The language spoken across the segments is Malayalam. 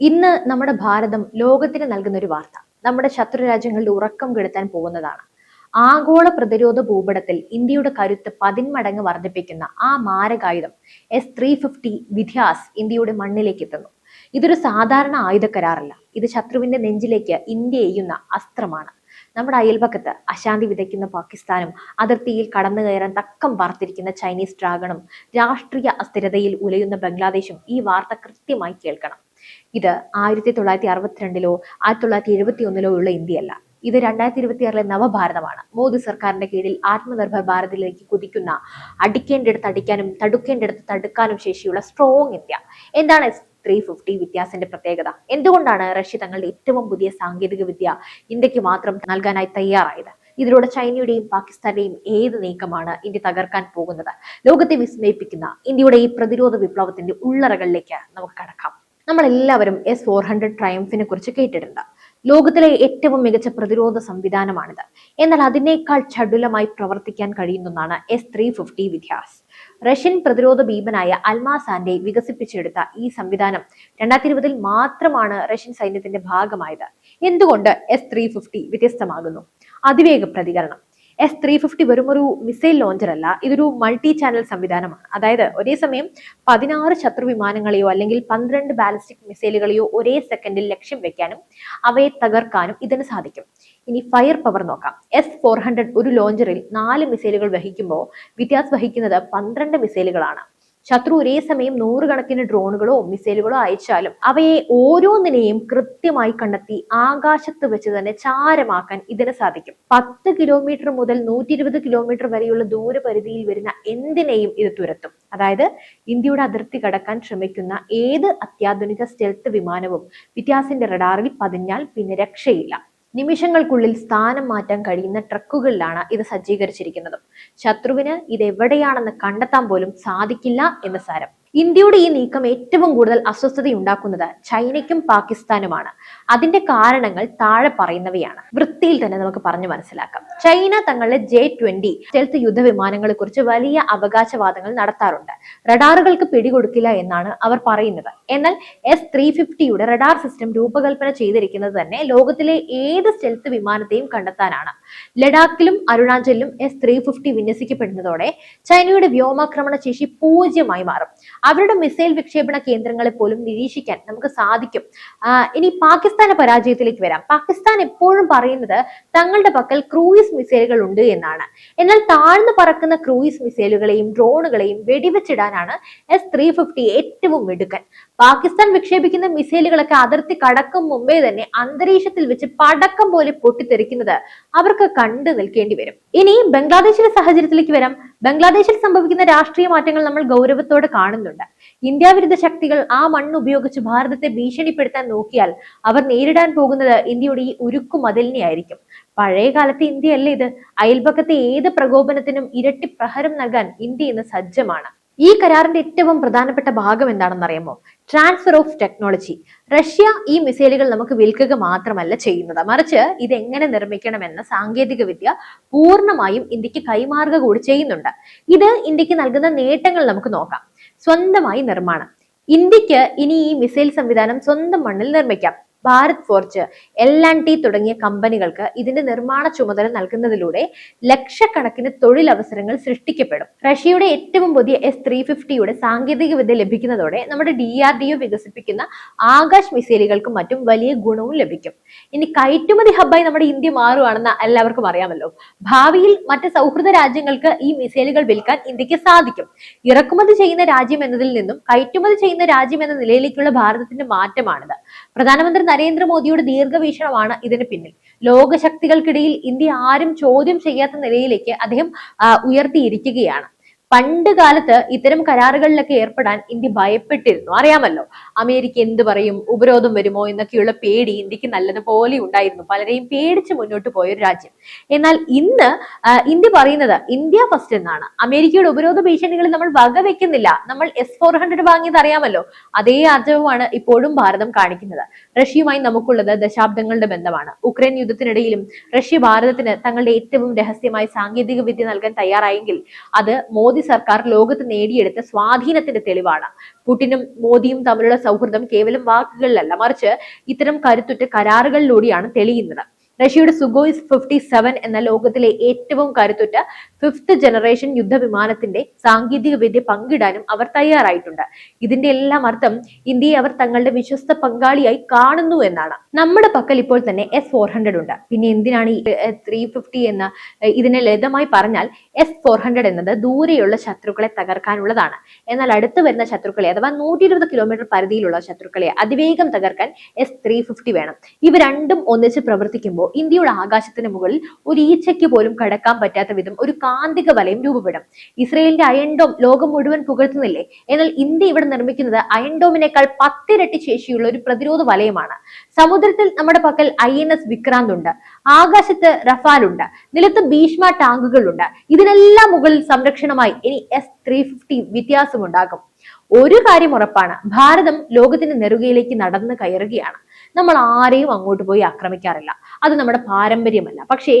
ഇന്ന് നമ്മുടെ ഭാരതം ലോകത്തിന് നൽകുന്ന ഒരു വാർത്ത. നമ്മുടെ ശത്രു രാജ്യങ്ങളുടെ ഉറക്കം കെടുത്താൻ പോകുന്നതാണ്. ആഗോള പ്രതിരോധ ഭൂപടത്തിൽ ഇന്ത്യയുടെ കരുത്ത് പതിന്മടങ്ങ് വർദ്ധിപ്പിക്കുന്ന ആ മാരകായുധം എസ് ത്രീ ഫിഫ്റ്റി വിധ്യാസ് ഇന്ത്യയുടെ മണ്ണിലേക്ക് എത്തുന്നു. ഇതൊരു സാധാരണ ആയുധ കരാറല്ല ഇത് ശത്രുവിന്റെ നെഞ്ചിലേക്ക് ഇന്ത്യ എയ്യുന്ന അസ്ത്രമാണ്. നമ്മുടെ അയൽപക്കത്ത് അശാന്തി വിതയ്ക്കുന്ന പാകിസ്ഥാനും അതിർത്തിയിൽ കടന്നു കയറാൻ തക്കം വാർത്തിരിക്കുന്ന ചൈനീസ് ഡ്രാഗണും രാഷ്ട്രീയ അസ്ഥിരതയിൽ ഉലയുന്ന ബംഗ്ലാദേശും ഈ വാർത്ത കൃത്യമായി കേൾക്കണം. ഇത് ആയിരത്തി തൊള്ളായിരത്തി അറുപത്തിരണ്ടിലോ ആയിരത്തി തൊള്ളായിരത്തി എഴുപത്തി ഒന്നിലോ ഉള്ള ഇന്ത്യയല്ല. ഇത് രണ്ടായിരത്തി ഇരുപത്തിയാറിലെ നവഭാരതമാണ്. മോദി സർക്കാരിന്റെ കീഴിൽ ആത്മനിർഭർ ഭാരതിലേക്ക് കുതിക്കുന്ന അടിക്കേണ്ടിടത്ത് അടിക്കാനും തടുക്കേണ്ടിടത്ത് തടുക്കാനും ശേഷിയുള്ള സ്ട്രോങ് ഇന്ത്യ. എന്താണ് ത്രീ ഫിഫ്റ്റി വ്യത്യാസിന്റെ പ്രത്യേകത? എന്തുകൊണ്ടാണ് റഷ്യ തങ്ങളുടെ ഏറ്റവും പുതിയ സാങ്കേതിക വിദ്യ ഇന്ത്യയ്ക്ക് മാത്രം നൽകാനായി തയ്യാറായത്? ഇതിലൂടെ ചൈനയുടെയും പാകിസ്ഥാന്റെയും ഏത് നീക്കമാണ് ഇന്ത്യ തകർക്കാൻ പോകുന്നത്? ലോകത്തെ വിസ്മയിപ്പിക്കുന്ന ഇന്ത്യയുടെ ഈ പ്രതിരോധ വിപ്ലവത്തിന്റെ ഉള്ളറകളിലേക്ക് നമുക്ക് കടക്കാം. നമ്മൾ എല്ലാവരും എസ് ഫോർ ഹൺഡ്രഡ് ട്രയംഫിനെ കുറിച്ച് കേട്ടിട്ടുണ്ട്. ലോകത്തിലെ ഏറ്റവും മികച്ച പ്രതിരോധ സംവിധാനമാണിത്. എന്നാൽ അതിനേക്കാൾ ചടുലമായി പ്രവർത്തിക്കാൻ കഴിയുന്നതാണ് S three fifty Vityaz Russian പ്രതിരോധ ഭീമനായ അൽമാസാന്റെ വികസിപ്പിച്ചെടുത്ത ഈ സംവിധാനം രണ്ടായിരത്തി ഇരുപതിൽ മാത്രമാണ് റഷ്യൻ സൈന്യത്തിന്റെ ഭാഗമായത്. എന്തുകൊണ്ട് എസ് ത്രീ ഫിഫ്റ്റി വ്യത്യസ്തമാകുന്നു? അതിവേഗ പ്രതികരണം. എസ് ത്രീ ഫിഫ്റ്റി വെറും ഒരു മിസൈൽ ലോഞ്ചർ അല്ല ഇതൊരു മൾട്ടി ചാനൽ സംവിധാനമാണ്. അതായത് ഒരേ സമയം പതിനാറ് ശത്രു വിമാനങ്ങളെയോ അല്ലെങ്കിൽ പന്ത്രണ്ട് ബാലിസ്റ്റിക് മിസൈലുകളെയോ ഒരേ സെക്കൻഡിൽ ലക്ഷ്യം വെക്കാനും അവയെ തകർക്കാനും ഇതിന് സാധിക്കും. ഇനി ഫയർ പവർ നോക്കാം. എസ് ഫോർ ഹൺഡ്രഡ് ഒരു ലോഞ്ചറിൽ നാല് മിസൈലുകൾ വഹിക്കുമ്പോൾ വ്യത്യാസ് വഹിക്കുന്നത് പന്ത്രണ്ട് മിസൈലുകളാണ് ശത്രു ഒരേ സമയം നൂറുകണക്കിന് ഡ്രോണുകളോ മിസൈലുകളോ അയച്ചാലും അവയെ ഓരോന്നിനെയും കൃത്യമായി കണ്ടെത്തി ആകാശത്ത് വെച്ച് തന്നെ ചാരമാക്കാൻ ഇതിന് സാധിക്കും. പത്ത് കിലോമീറ്റർ മുതൽ നൂറ്റി ഇരുപത് കിലോമീറ്റർ വരെയുള്ള ദൂരപരിധിയിൽ വരുന്ന എന്തിനേയും ഇത് തുരത്തും. അതായത് ഇന്ത്യയുടെ അതിർത്തി കടക്കാൻ ശ്രമിക്കുന്ന ഏത് അത്യാധുനിക സ്റ്റെൽത്ത് വിമാനവും വിത്യാസിന്റെ റഡാറിൽ പതിഞ്ഞാൽ പിന്നെ രക്ഷയില്ല. നിമിഷങ്ങൾക്കുള്ളിൽ സ്ഥാനം മാറ്റാൻ കഴിയുന്ന ട്രക്കുകളിലാണ് ഇത് സജ്ജീകരിച്ചിരിക്കുന്നത്. ശത്രുവിന് ഇത് എവിടെയാണെന്ന് കണ്ടെത്താൻ പോലും സാധിക്കില്ല എന്ന് സാരം. ഇന്ത്യയുടെ ഈ നീക്കം ഏറ്റവും കൂടുതൽ അസ്വസ്ഥതയുണ്ടാക്കുന്നത് ചൈനയ്ക്കും പാകിസ്ഥാനുമാണ്. അതിന്റെ കാരണങ്ങൾ താഴെ പറയുന്നവയാണ്. വൃത്തിയിൽ തന്നെ നമുക്ക് പറഞ്ഞു മനസ്സിലാക്കാം. ചൈന തങ്ങളുടെ ജെ ട്വന്റി സ്റ്റെൽത്ത് യുദ്ധവിമാനങ്ങളെ കുറിച്ച് വലിയ അവകാശവാദങ്ങൾ നടത്താറുണ്ട്. റഡാറുകൾക്ക് പിടികൊടുക്കില്ല എന്നാണ് അവർ പറയുന്നത്. എന്നാൽ എസ് ത്രീ ഫിഫ്റ്റിയുടെ റഡാർ സിസ്റ്റം രൂപകൽപ്പന ചെയ്തിരിക്കുന്നത് തന്നെ ലോകത്തിലെ ഏത് സ്റ്റെൽത്ത് വിമാനത്തെയും കണ്ടെത്താനാണ്. ലഡാക്കിലും അരുണാചലിലും എസ് ത്രീ ഫിഫ്റ്റി വിന്യസിക്കപ്പെടുന്നതോടെ ചൈനയുടെ വ്യോമാക്രമണ ശേഷി പൂജ്യമായി മാറും. അവരുടെ മിസൈൽ വിക്ഷേപണ കേന്ദ്രങ്ങളെ പോലും നിരീക്ഷിക്കാൻ നമുക്ക് സാധിക്കും. ഇനി പാകിസ്ഥാന്റെ പരാജയത്തിലേക്ക് വരാം. പാകിസ്ഥാൻ എപ്പോഴും പറയുന്നത് തങ്ങളുടെ പക്കൽ ക്രൂയിസ് മിസൈലുകൾ ഉണ്ട് എന്നാണ്. എന്നാൽ താഴ്ന്നു പറക്കുന്ന ക്രൂയിസ് മിസൈലുകളെയും ഡ്രോണുകളെയും വെടിവെച്ചിടാനാണ് എസ് ത്രീ ഫിഫ്റ്റി ഏറ്റവും മിടുക്കൻ. പാകിസ്ഥാൻ വിക്ഷേപിക്കുന്ന മിസൈലുകളൊക്കെ അതിർത്തി കടക്കും മുമ്പേ തന്നെ അന്തരീക്ഷത്തിൽ വെച്ച് പടക്കം പോലെ പൊട്ടിത്തെറിക്കുന്നത് അവർക്ക് കണ്ടു നിൽക്കേണ്ടി വരും. ഇനി ബംഗ്ലാദേശിലെ സാഹചര്യത്തിലേക്ക് വരാം. ബംഗ്ലാദേശിൽ സംഭവിക്കുന്ന രാഷ്ട്രീയ മാറ്റങ്ങൾ നമ്മൾ ഗൗരവത്തോടെ കാണുന്നുണ്ട്. ഇന്ത്യ വിരുദ്ധ ശക്തികൾ ആ മണ്ണ് ഉപയോഗിച്ച് ഭാരതത്തെ ഭീഷണിപ്പെടുത്താൻ നോക്കിയാൽ അവർ നേരിടാൻ പോകുന്നത് ഇന്ത്യയുടെ ഈ ഉരുക്കു മതിലിനെ ആയിരിക്കും പഴയ കാലത്തെ ഇന്ത്യയല്ല ഇത്? അയൽപക്കത്തെ ഏത് പ്രകോപനത്തിനും ഇരട്ടി പ്രഹരം നൽകാൻ ഇന്ത്യ ഇന്ന് സജ്ജമാണ്. ഈ കരാറിന്റെ ഏറ്റവും പ്രധാനപ്പെട്ട ഭാഗം എന്താണെന്ന് ട്രാൻസ്ഫർ ഓഫ് ടെക്നോളജി റഷ്യ ഈ മിസൈലുകൾ നമുക്ക് വിൽക്കുക മാത്രമല്ല ചെയ്യുന്നത്. മറിച്ച് ഇത് എങ്ങനെ നിർമ്മിക്കണമെന്ന സാങ്കേതിക വിദ്യ പൂർണമായും ഇന്ത്യയ്ക്ക് കൈമാറുക കൂടി ചെയ്യുന്നുണ്ട്. ഇത് ഇന്ത്യയ്ക്ക് നൽകുന്ന നേട്ടങ്ങൾ നമുക്ക് നോക്കാം. സ്വന്തമായി നിർമ്മാണം. ഇന്ത്യയ്ക്ക് ഇനി ഈ മിസൈൽ സംവിധാനം സ്വന്തം മണ്ണിൽ നിർമ്മിക്കാം. Bharat Forge L and T തുടങ്ങിയ കമ്പനികൾക്ക് ഇതിന്റെ നിർമ്മാണ ചുമതല നൽകുന്നതിലൂടെ ലക്ഷക്കണക്കിന് തൊഴിലവസരങ്ങൾ സൃഷ്ടിക്കപ്പെടും. റഷ്യയുടെ ഏറ്റവും പുതിയ എസ് ത്രീ ഫിഫ്റ്റിയുടെ സാങ്കേതിക വിദ്യ ലഭിക്കുന്നതോടെ നമ്മുടെ ഡി ആർ ഡി ഒ വികസിപ്പിക്കുന്ന ആകാശ് മിസൈലുകൾക്കും മറ്റും വലിയ ഗുണവും ലഭിക്കും. ഇനി കയറ്റുമതി ഹബ്ബായി നമ്മുടെ ഇന്ത്യ മാറുകയാണെന്ന് എല്ലാവർക്കും അറിയാമല്ലോ. ഭാവിയിൽ മറ്റ് സൗഹൃദ രാജ്യങ്ങൾക്ക് ഈ മിസൈലുകൾ വിൽക്കാൻ ഇന്ത്യയ്ക്ക് സാധിക്കും. ഇറക്കുമതി ചെയ്യുന്ന രാജ്യം എന്നതിൽ നിന്നും കയറ്റുമതി ചെയ്യുന്ന രാജ്യം എന്ന നിലയിലേക്കുള്ള ഭാരതത്തിന്റെ മാറ്റമാണിത്. പ്രധാനമന്ത്രി നരേന്ദ്രമോദിയുടെ ദീർഘവീക്ഷണമാണ് ഇതിന് പിന്നിൽ. ലോകശക്തികൾക്കിടയിൽ ഇന്ത്യ ആരും ചോദ്യം ചെയ്യാത്ത നിലയിലേക്ക് അദ്ദേഹം ഉയർത്തിയിരിക്കുകയാണ്. പണ്ട് കാലത്ത് ഇത്തരം കരാറുകളിലൊക്കെ ഏർപ്പെടാൻ ഇന്ത്യ ഭയപ്പെട്ടിരുന്നു. അറിയാമല്ലോ അമേരിക്ക എന്ത് പറയും? ഉപരോധം വരുമോ? എന്നൊക്കെയുള്ള പേടി ഇന്ത്യയ്ക്ക് നല്ലതുപോലെ ഉണ്ടായിരുന്നു. പലരെയും പേടിച്ച് മുന്നോട്ട് പോയ ഒരു രാജ്യം. എന്നാൽ ഇന്ന് ഇന്ത്യ പറയുന്നത് ഇന്ത്യ ഫസ്റ്റ് എന്നാണ്. അമേരിക്കയുടെ ഉപരോധ ഭീഷണികളിൽ നമ്മൾ വകവെക്കുന്നില്ല നമ്മൾ എസ് ഫോർ ഹൺഡ്രഡ് വാങ്ങിയത് അറിയാമല്ലോ. അതേ ആർജവമാണ് ഇപ്പോഴും ഭാരതം കാണിക്കുന്നത്. റഷ്യയുമായി നമുക്കുള്ളത് ദശാബ്ദങ്ങളുടെ ബന്ധമാണ്. ഉക്രൈൻ യുദ്ധത്തിനിടയിലും റഷ്യ ഭാരതത്തിന് തങ്ങളുടെ ഏറ്റവും രഹസ്യമായ സാങ്കേതിക വിദ്യ നൽകാൻ തയ്യാറായെങ്കിൽ അത് മോദി സർക്കാർ ലോകത്ത് നേടിയെടുത്ത സ്വാധീനത്തിന്റെ തെളിവാണ്. പുടിനും മോദിയും തമ്മിലുള്ള സൗഹൃദം കേവലം വാക്കുകളിലല്ല മറിച്ച് ഇത്തരം കരുത്തുറ്റ കരാറുകളിലൂടെയാണ് തെളിയുന്നത്. റഷ്യയുടെ സുഗോയ്സ് ഫിഫ്റ്റി സെവൻ എന്ന ലോകത്തിലെ ഏറ്റവും കരുത്തുറ്റ ഫിഫ്ത്ത് ജനറേഷൻ യുദ്ധവിമാനത്തിന്റെ സാങ്കേതിക വിദ്യ പങ്കിടാനും അവർ തയ്യാറായിട്ടുണ്ട്. ഇതിന്റെ എല്ലാം അർത്ഥം ഇന്ത്യയെ അവർ തങ്ങളുടെ വിശ്വസ്ത പങ്കാളിയായി കാണുന്നു എന്നാണ്. നമ്മുടെ പക്കൽ ഇപ്പോൾ തന്നെ എസ് ഫോർ ഹൺഡ്രഡ് ഉണ്ട്. പിന്നെ എന്തിനാണ് ഈ ത്രീ ഫിഫ്റ്റി എന്ന ഇതിനെ ലളിതമായി പറഞ്ഞാൽ എസ് ഫോർ ഹൺഡ്രഡ് എന്നത് ദൂരെയുള്ള ശത്രുക്കളെ തകർക്കാനുള്ളതാണ്. എന്നാൽ അടുത്ത് വരുന്ന ശത്രുക്കളെ അഥവാ നൂറ്റി ഇരുപത് കിലോമീറ്റർ പരിധിയിലുള്ള ശത്രുക്കളെ അതിവേഗം തകർക്കാൻ എസ് ത്രീ ഫിഫ്റ്റി വേണം. ഇവ രണ്ടും ഒന്നിച്ച് പ്രവർത്തിക്കുമ്പോൾ ഇന്ത്യയുടെ ആകാശത്തിന് മുകളിൽ ഒരു ഈച്ചയ്ക്ക് പോലും കടക്കാൻ പറ്റാത്ത വിധം ഒരു കാന്തിക വലയം രൂപപ്പെടും. ഇസ്രയേലിന്റെ അയൺഡോം ലോകം മുഴുവൻ പുകഴ്ത്തുന്നില്ലേ? എന്നാൽ ഇന്ത്യ ഇവിടെ നിർമ്മിക്കുന്നത് അയൺഡോമിനേക്കാൾ പത്തിരട്ടി ശേഷിയുള്ള ഒരു പ്രതിരോധ വലയമാണ്. സമുദ്രത്തിൽ നമ്മുടെ പക്കൽ ഐ എൻ എസ് വിക്രാന്ത് ഉണ്ട്. ആകാശത്ത് റഫാൽ ഉണ്ട്. നിലത്ത് ഭീഷ്മ ടാങ്കുകളുണ്ട് ഇതിനെല്ലാം മുകളിൽ സംരക്ഷണമായി ഇനി എസ് ത്രീ ഫിഫ്റ്റി വ്യത്യാസമുണ്ടാകും. ഒരു കാര്യം ഉറപ്പാണ്. ഭാരതം ലോകത്തിന്റെ നെറുകയിലേക്ക് നടന്നു കയറുകയാണ്. നമ്മൾ ആരെയും അങ്ങോട്ട് പോയി ആക്രമിക്കാറില്ല. അത് നമ്മുടെ പാരമ്പര്യമല്ല. പക്ഷേ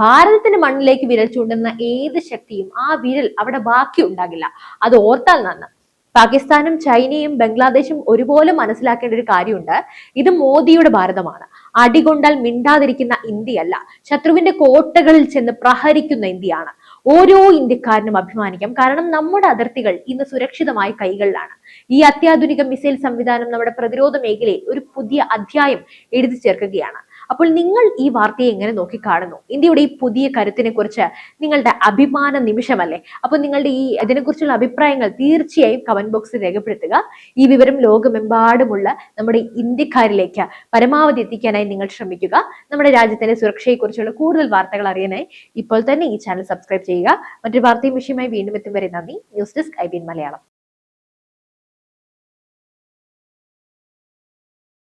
ഭാരതത്തിന്റെ മണ്ണിലേക്ക് വിരൽ ചൂണ്ടുന്ന ഏത് ശക്തിയും ആ വിരൽ അവിടെ ബാക്കി ഉണ്ടാകില്ല. അത് ഓർത്താൽ നന്ന്. പാകിസ്ഥാനും ചൈനയും ബംഗ്ലാദേശും ഒരുപോലെ മനസ്സിലാക്കേണ്ട ഒരു കാര്യമുണ്ട്. ഇത് മോദിയുടെ ഭാരതമാണ്. അടികൊണ്ടാൽ മിണ്ടാതിരിക്കുന്ന ഇന്ത്യയല്ല. ശത്രുവിന്റെ കോട്ടകളിൽ ചെന്ന് പ്രഹരിക്കുന്ന ഇന്ത്യയാണ്. ഓരോ ഇന്ത്യക്കാരനും അഭിമാനിക്കാം. കാരണം നമ്മുടെ അതിർത്തികൾ ഇന്ന് സുരക്ഷിതമായ കൈകളിലാണ്. ഈ അത്യാധുനിക മിസൈൽ സംവിധാനം നമ്മുടെ പ്രതിരോധ മേഖലയിൽ ഒരു പുതിയ അധ്യായം എഴുതി ചേർക്കുകയാണ്. അപ്പോൾ നിങ്ങൾ ഈ വാർത്തയെ എങ്ങനെ നോക്കിക്കാണുന്നു? ഇന്ത്യയുടെ ഈ പുതിയ കരുത്തിനെ കുറിച്ച് നിങ്ങളുടെ അഭിമാന നിമിഷമല്ലേ? അപ്പോൾ നിങ്ങളുടെ ഈ ഇതിനെക്കുറിച്ചുള്ള അഭിപ്രായങ്ങൾ തീർച്ചയായും കമന്റ് ബോക്സിൽ രേഖപ്പെടുത്തുക. ഈ വിവരം ലോകമെമ്പാടുമുള്ള നമ്മുടെ ഇന്ത്യക്കാരിലേക്ക് പരമാവധി എത്തിക്കാനായി നിങ്ങൾ ശ്രമിക്കുക. നമ്മുടെ രാജ്യത്തിന്റെ സുരക്ഷയെക്കുറിച്ചുള്ള കൂടുതൽ വാർത്തകൾ അറിയാനായി ഇപ്പോൾ തന്നെ ഈ ചാനൽ സബ്സ്ക്രൈബ് ചെയ്യുക. മറ്റൊരു വാർത്തയും വിഷയമായി വീണ്ടും എത്തും വരെ നന്ദി. News desk I Malayalam.